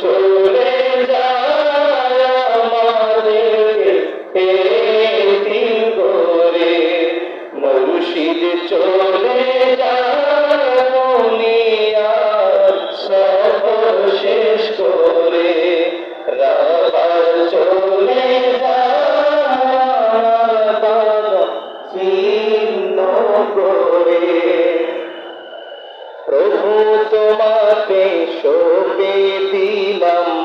চলে যা।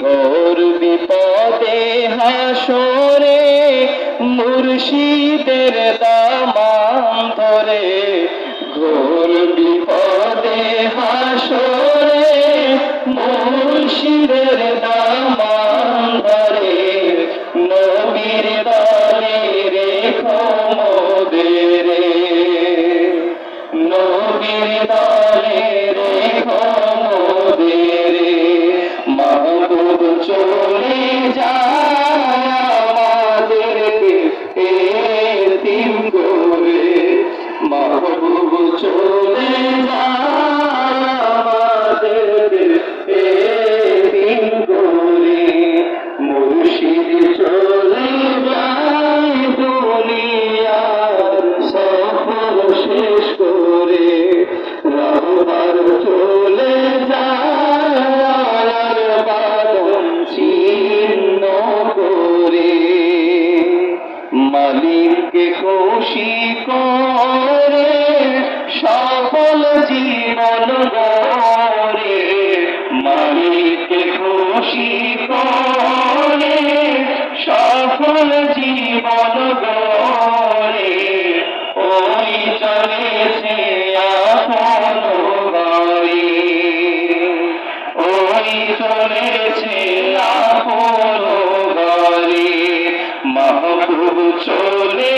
ঘোর বিপদে হাসরে, মুর্শিদের দামান ধরে। ঘোর বিপদে হাসরে, মুর্শিদের দামান ধরে। নবীর দলে রেখো মোদের। নবীর দলে খুশি করে সফল জীবন গড়ে মালিককে খুশি করে সফল জীবন গড়ে। ওই চলেছে আপন বাড়ি। ওই চলেছে আপন বাড়ি। মাহবুব চলে